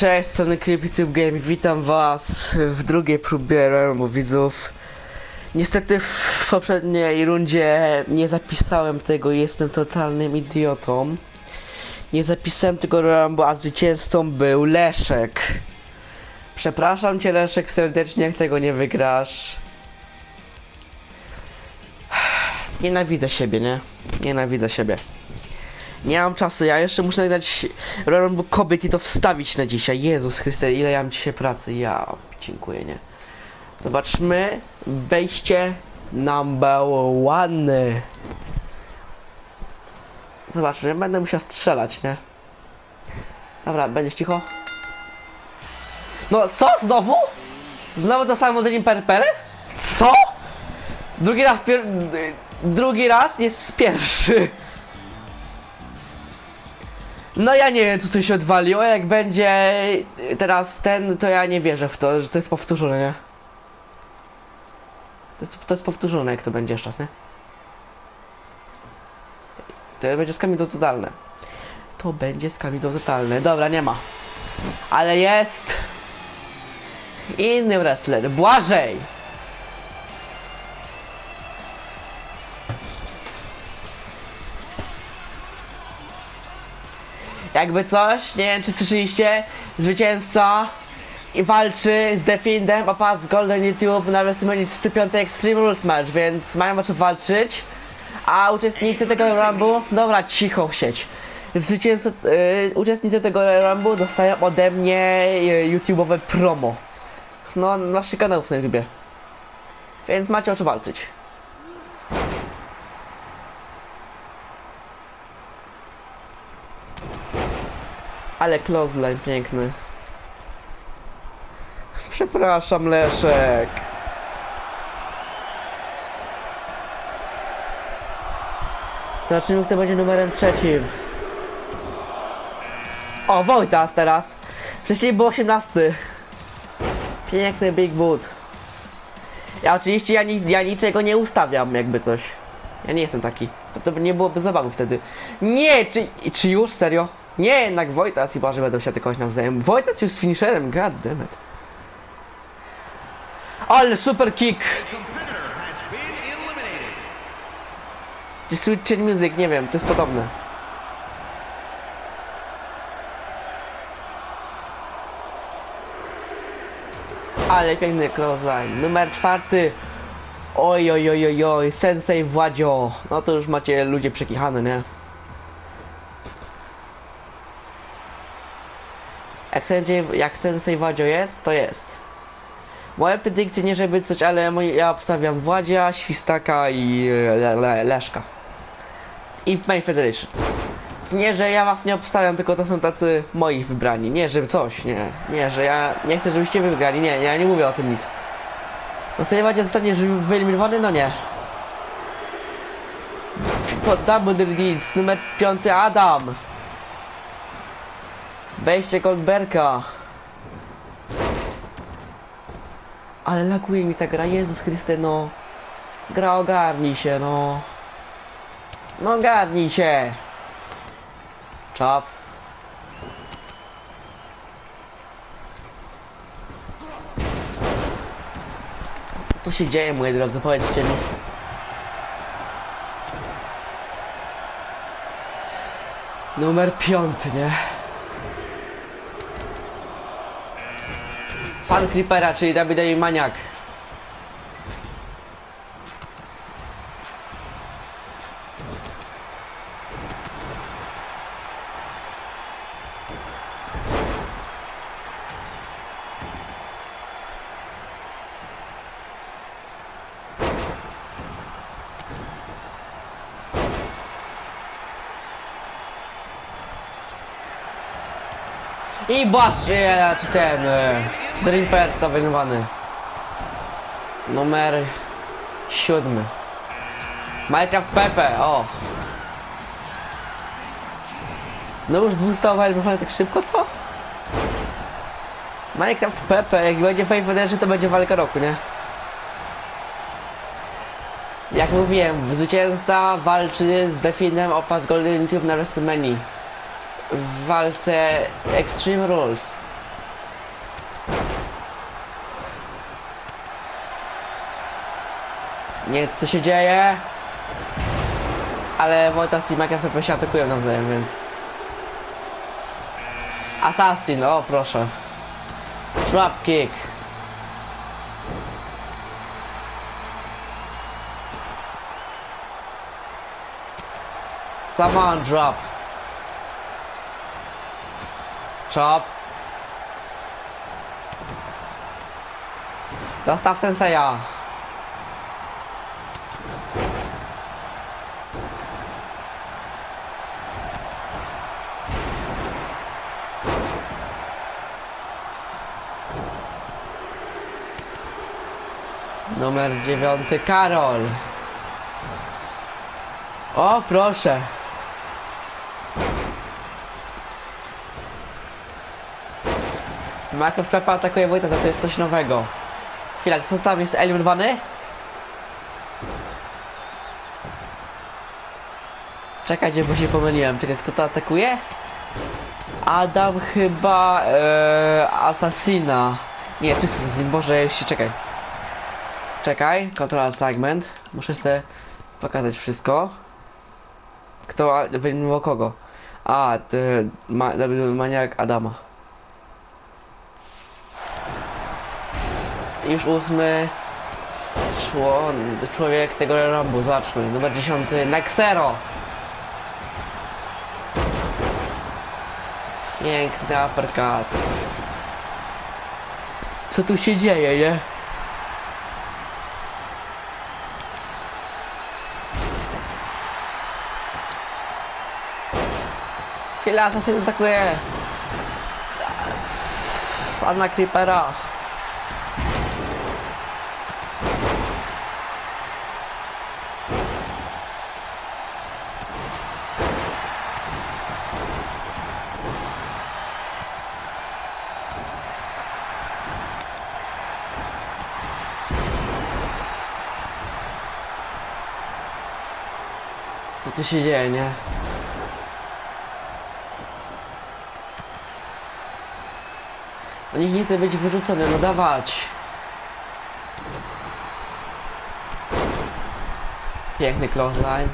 Cześć, strony CreepyTube Game, witam was w drugiej próbie Realmu widzów. Niestety w poprzedniej rundzie nie zapisałem tego, jestem totalnym idiotą. Nie zapisałem tego Realmu, a zwycięzcą był Leszek. Przepraszam cię Leszek serdecznie, jak tego nie wygrasz. Nienawidzę siebie, nie? Nienawidzę siebie. Nie mam czasu, ja jeszcze muszę nagrać Rumble kobiet i to wstawić na dzisiaj. Jezus Chryste, ile ja mam dzisiaj pracy. Ja dziękuję, nie. Zobaczmy wejście number one. Zobaczmy, będę musiał strzelać, nie? Dobra, będziesz cicho? No co? Znowu? Znowu to samo Dream Perpele? Co? Drugi raz pier... Drugi raz jest pierwszy. No ja nie wiem co tu się odwaliło, jak będzie teraz ten, to ja nie wierzę w to, że to jest powtórzone, nie? To jest, to jest powtórzone, jak to będzie jeszcze raz, nie? To będzie skamido totalne. To będzie skamido totalne. Dobra, nie ma. Ale jest... Inny wrestler. Błażej! Jakby coś, nie wiem czy słyszeliście, zwycięzca i walczy z Defindem o pas Golden YouTube na WrestleMania 35 Extreme Rules Match, więc mają o czym walczyć. A uczestnicy tego Rumble, dobra, cicho sieć. Zwycięzca, y, uczestnicy tego Rumble dostają ode mnie y, YouTube'owe promo. No, na naszych kanałów na YouTubie. Więc macie o czym walczyć. Ale clothesline piękny. Przepraszam, Leszek. Zobaczymy, kto będzie numerem trzecim. O, Wojtas teraz. Wcześniej był 18. Piękny Big Boot. Ja oczywiście ja, ni ja niczego nie ustawiam, jakby coś. Ja nie jestem taki. To, to nie byłoby zabawy wtedy. Nie, czy, czy już? Serio? Nie, jednak Wojtas i Boże będą się tylko nawzajem. Wojtas już z finisherem, god damn it. Ale super kick! Czy Sweet Music, nie wiem, to jest podobne. Ale piękny clothesline. Numer czwarty. Oj, oj, oj, oj, oj, Sensei Władzio. No to już macie ludzie przekichane, nie? Jak sensei, jak sensei Władzio jest, to jest. Moje predykcje nie żeby coś, ale moi, ja obstawiam Władzia, Świstaka i le, le, Leszka. I Main Federation. Nie, że ja was nie obstawiam, tylko to są tacy moi wybrani. Nie, że coś, nie. Nie, że ja nie chcę, żebyście wy wygrali. Nie, ja nie mówię o tym nic. No sobie Władzia zostanie wyeliminowany? No nie. Po Double Deeds, numer 5 Adam. Wejście Goldberga. Ale laguje mi ta gra, Jezus Chryste, no. Gra ogarnij się, no. No ogarnij się. Czap. Co tu się dzieje, moi drodzy, powiedzcie mi. Numer piąty, nie? Pan Creepera, czyli WWE Maniak. I właśnie, czy ten... e, Dream Pet to wygrywany. Numer siódmy. Minecraft Pepe, o. No już dwustowa wygrywany tak szybko, co? Minecraft Pepe, jak będzie Pay Federation, to będzie walka roku, nie? Jak mówiłem, zwycięzca walczy z Definem o pas Golden Tube na WrestleMania w walce Extreme Rules. Nie wiem co to się dzieje. Ale Wojtas i Microsoft się atakują nawzajem, więc... Assassin, o proszę. Trap kick. Someone drop. Chop. Dostaw senseja. Numer dziewiąty Karol. O proszę. Marków Pepa atakuje Wojta, to jest coś nowego. Chwila, co tam jest eliminowany? Czekajcie, bo się pomyliłem. Czekaj, kto to atakuje? Adam chyba... Assassina. Nie, to jest Assassin, Boże, się czekaj. Czekaj, control segment. Muszę sobie pokazać wszystko. Kto wyeliminował kogo? A, to ma, maniak Adama. Już ósmy człon, człowiek tego rambu, zobaczmy. Numer dziesiąty, Nexero. Piękny uppercut. Co tu się dzieje, nie? Chwila, asasyn atakuje. Anna Creepera. Co tu się dzieje, nie? No niech nie chce być wyrzucony, no dawać. Piękny clothesline.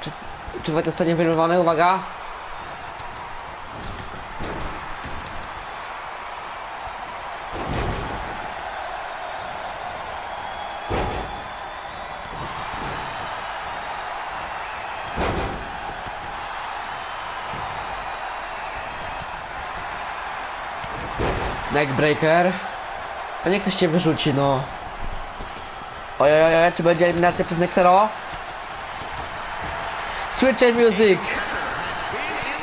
Czy, czy Wojtek zostanie wyeliminowany? Uwaga. Neckbreaker. To niech ktoś cię wyrzuci, no. Oj, oj, oj, czy będzie eliminacja przez Nexero? Switcher Music!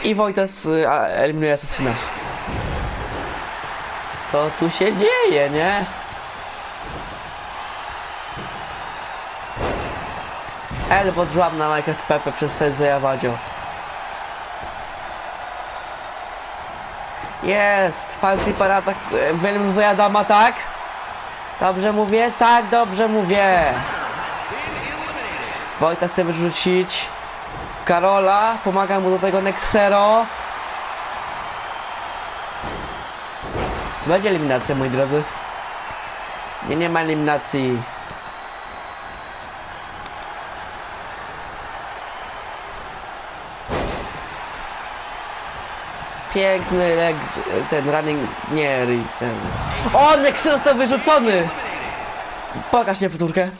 I Wojtas y, eliminuje Assassina. Co tu się dzieje, nie? Elbow drop na Minecraft Pepe przez Sensei Wadzio. Jest! Fancy Paratak wyeliminuje Adama, tak? Dobrze mówię? Tak, dobrze mówię! Wojta chce wyrzucić Karola, pomaga mu do tego Nexero. Będzie eliminacja, moi drodzy. Nie, nie ma eliminacji. Piękny leg, ten running, nie, ten... O, Nexero został wyrzucony! Pokaż mnie powtórkę.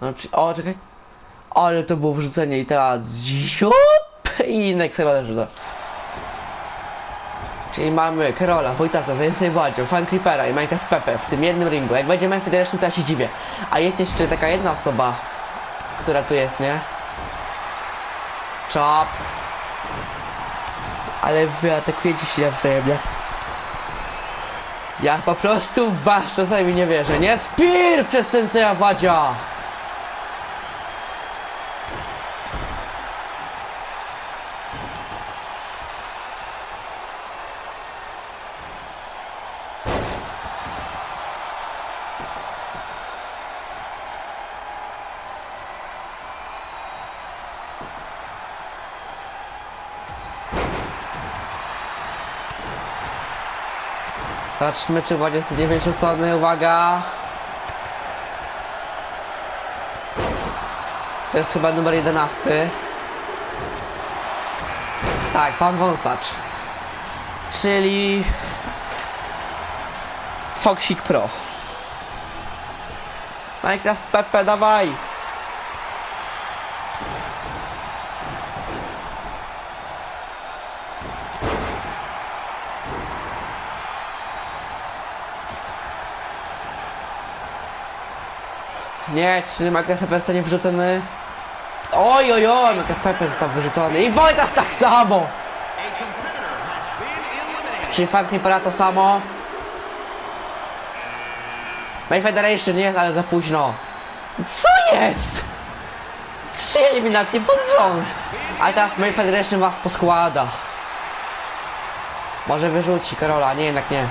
No, o, czekaj. Ale to było wrzucenie i teraz ziup i Nexero leży do. Czyli mamy Karola, Wojtasa, Więcej Władzią, Fan Creepera i Minecraft Pepe w tym jednym ringu. Jak będzie Memphis reszty, to ja się dziwię. A jest jeszcze taka jedna osoba, która tu jest, nie? Chop. Ale wy atakujecie się nawzajem, nie? Ja po prostu w was czasami nie wierzę, nie? Spear przez Senseja Władzia! Zobaczmy, czy 29 rzucony, uwaga! To jest chyba numer 11. Tak, pan wąsacz. Czyli... Foxik Pro. Minecraft Pepe, dawaj! Nie, czy Minecraft Pepe zostanie wyrzucony? Oj, oj, oj, Minecraft Pepe został wyrzucony. I Wojtas tak samo! Czyli fakt nie para to samo. May Federation jest, ale za późno. Co jest? Trzy eliminacje pod rząd. Ale teraz May Federation was poskłada. Może wyrzuci Karola, nie, jednak nie.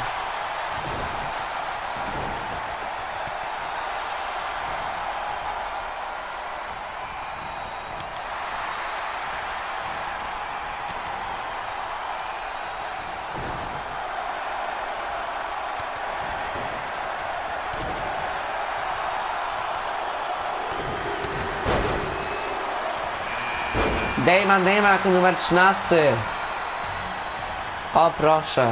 Dejman, Dejman jako numer 13. O proszę.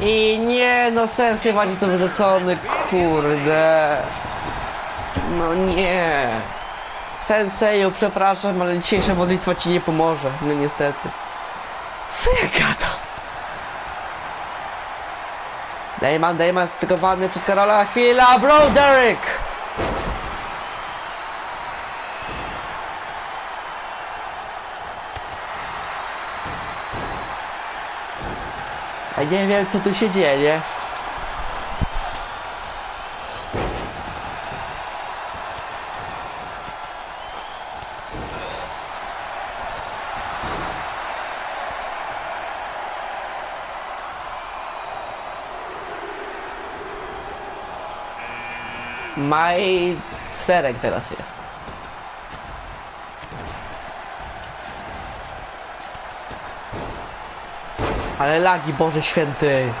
I nie, no sens nie to wyrzucony, kurde. No nie. Senseju, przepraszam, ale dzisiejsza modlitwa ci nie pomoże. No niestety. Co ja gadam? Dejman, Dejman stykowany przez Karola. Chwila, bro, Derek! A nie wiem co tu się dzieje. Maj serek teraz jest. Ale lagi, Boże Święty.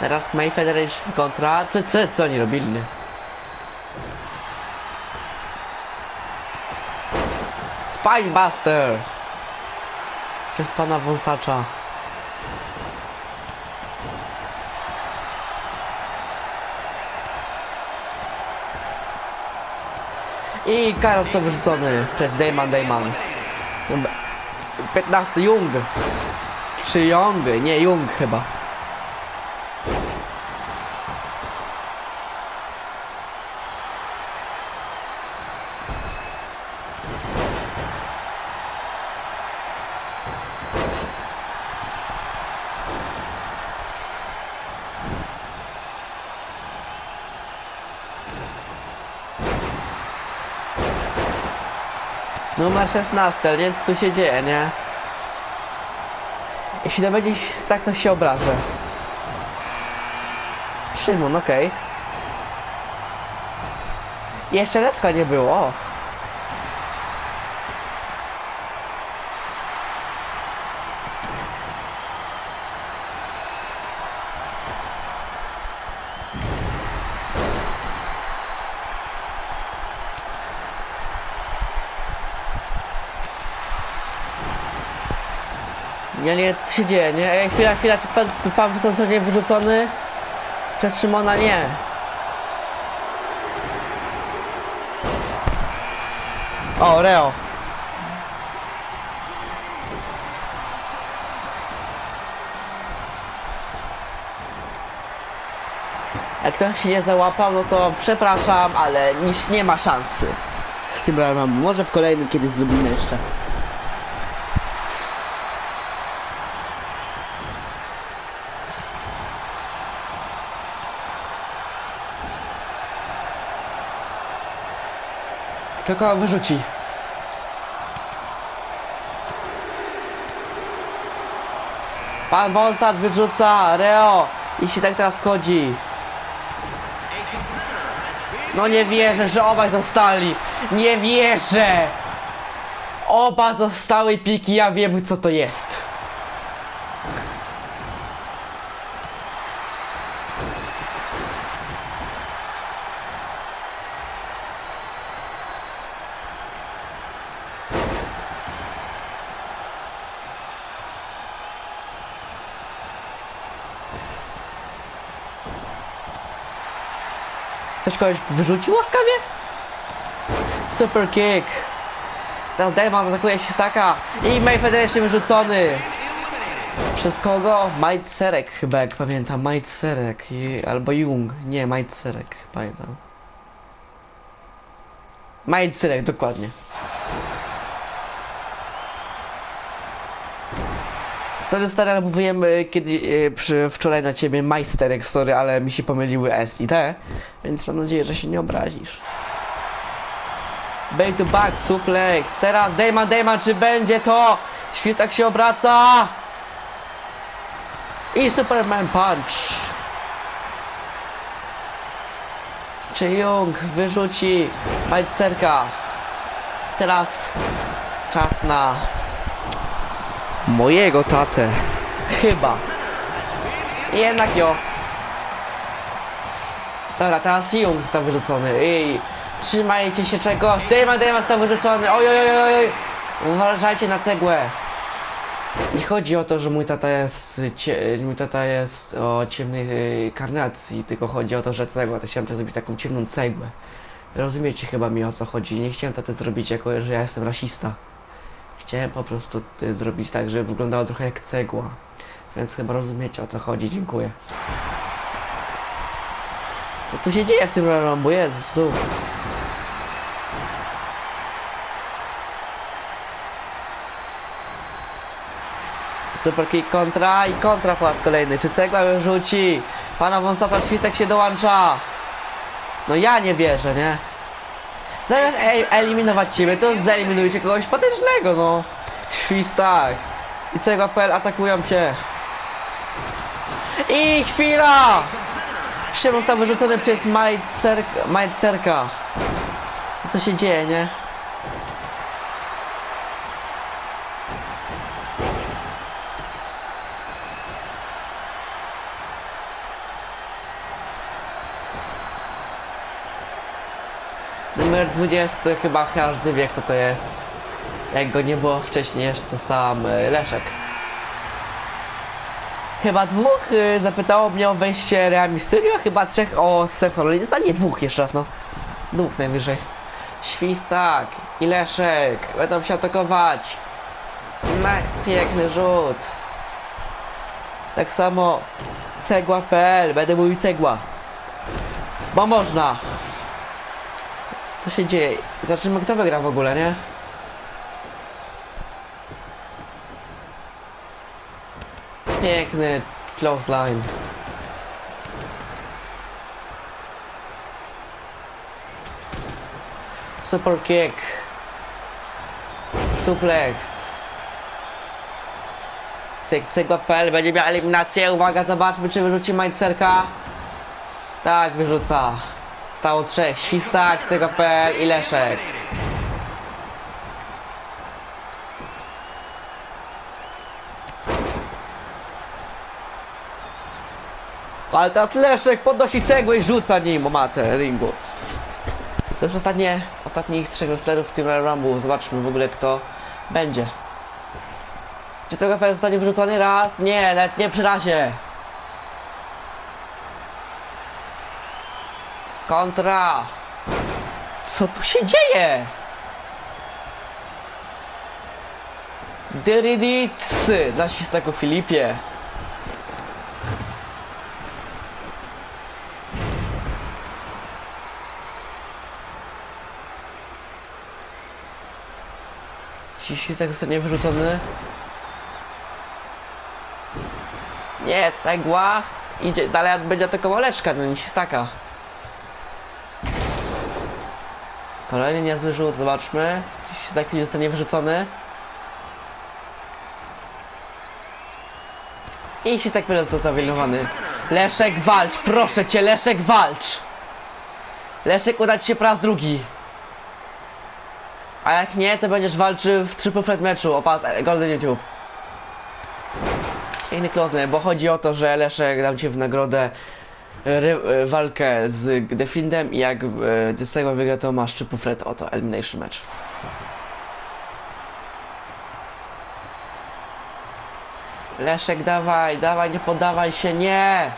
Teraz May Federation kontra... Co, co, oni robili? Spinebuster! Przez pana wąsacza. I Karol to wyrzucony przez Dayman Dayman. Numer 15 Jung. Czy Young? Nie, Jung chyba. Numer 16, ale więc tu się dzieje, nie? Jeśli to będzie tak, to się obrażę. Szymon, okej. Jeszcze lepka nie było. Ja nie wiem co się dzieje, nie? Ej, chwila, chwila, czy pan, czy pan wyrzucony? Przez Szymona nie. O, Reo. Jak ktoś się nie załapał, no to przepraszam, ale niż nie ma szansy. Tym razem, może w kolejnym kiedyś zrobimy jeszcze. Kogo wyrzuci? Pan Wąsacz wyrzuca, Reo, jeśli tak teraz wchodzi. No nie wierzę, że obaj zostali. Nie wierzę. Oba zostały piki, ja wiem co to jest. Ktoś kogoś wyrzucił łaskawie? Super kick. Teraz Demon atakuje Sistaka i May Federation wyrzucony. Przez kogo? Might Serek chyba, jak pamiętam. Might Serek i, albo Jung. Nie, Might Serek, pamiętam. Might Serek, dokładnie. Stary, stary, ale mówiłem y, kiedy y, przy, wczoraj na ciebie majsterek, sorry, ale mi się pomyliły S i T, więc mam nadzieję, że się nie obrazisz. Back to back, suplex, teraz Dayman, Dayman, czy będzie to? Świetak się obraca! I Superman Punch. Czy Jung wyrzuci majsterka? Teraz czas na Mojego tatę. Chyba. Jednak jo. Dobra, teraz Jung został wyrzucony. Ej, trzymajcie się czegoś. Dejman, Dejman został wyrzucony. Oj, oj, oj, oj. Uważajcie na cegłę. Nie chodzi o to, że mój tata jest, cie, mój tata jest o ciemnej y, karnacji, tylko chodzi o to, że cegła, to chciałem to zrobić taką ciemną cegłę. Rozumiecie chyba mi o co chodzi. Nie chciałem taty zrobić jako, że ja jestem rasista. Chciałem po prostu y, zrobić tak, żeby wyglądało trochę jak cegła. Więc chyba rozumiecie o co chodzi, dziękuję. Co tu się dzieje w tym Rumble? Jezu. Super kick kontra i kontra po raz kolejny. Czy cegła rzuci? Pana wąsacza świstek się dołącza. No ja nie wierzę, nie? Zamiast e eliminować ciebie, to zeliminujcie kogoś potężnego, no. Świstak. I całego PL atakują cię. I chwila! Szymon został wyrzucony przez Majcerka. Co to się dzieje, nie? Numer 20 chyba każdy wie kto to jest. Jak go nie było wcześniej jeszcze to sam y, Leszek. Chyba dwóch y, zapytało mnie o wejście Rea Mysterio, chyba trzech o Seth Rollins, a nie dwóch jeszcze raz no. Dwóch najwyżej. Świstak i Leszek będą się atakować. Na piękny rzut. Tak samo cegła.pl, będę mówił cegła. Bo można. Co się dzieje? Zobaczymy kto wygra w ogóle, nie? Piękny close line. Super kick. Suplex. Cyk, cygła.pl będzie miała eliminację. Uwaga, zobaczmy czy wyrzuci Mindserka. Tak, wyrzuca. Stało trzech. Świstak, cygła.pl i Leszek. Ale teraz Leszek podnosi cegłę i rzuca nim o matę ringu. To już ostatnie, ostatnich trzech wrestlerów w tym Rumble. Zobaczmy w ogóle kto będzie. Czy cegła PL zostanie wyrzucony raz? Nie, nawet nie przy razie. Kontra. Co tu się dzieje? Dyridic na świstaku Filipie. Ci świstak zostanie wyrzucony. Nie, cegła. Idzie, dalej będzie atakował Leszka, no nie świstaka. Kolejny niezły rzut, zobaczmy. Się za chwilę zostanie wyrzucony. I się tak będzie wyeliminowany. Leszek walcz, proszę cię, Leszek walcz! Leszek uda ci się po raz drugi. A jak nie, to będziesz walczył w triple threat meczu o pas Golden YouTube. Piękny close, bo chodzi o to, że Leszek dam ci w nagrodę e, walkę z Defindem i jak e, z tego wygra to masz triple threat oto elimination match. Leszek dawaj, dawaj, nie poddawaj się, nie!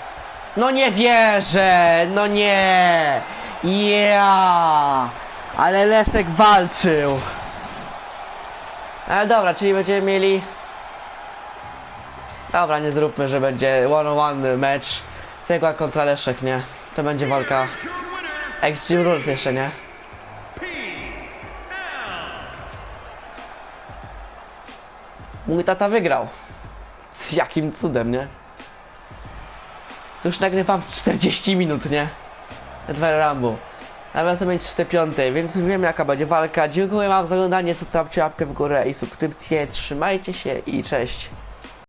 No nie wierzę, no nie! Ja, ale Leszek walczył. Ale dobra, czyli będziemy mieli... Dobra, nie zróbmy, że będzie one-on-one mecz. Cegła kontra Leszek, nie? To będzie walka. Extreme Rules jeszcze, nie? Mój tata wygrał. Z jakim cudem, nie? Już nagrywam z 40 minut, nie? Edward Rambo. Nawet sobie 45, więc wiem jaka będzie walka. Dziękuję wam za oglądanie, zostawcie łapkę w górę i subskrypcję. Trzymajcie się i cześć.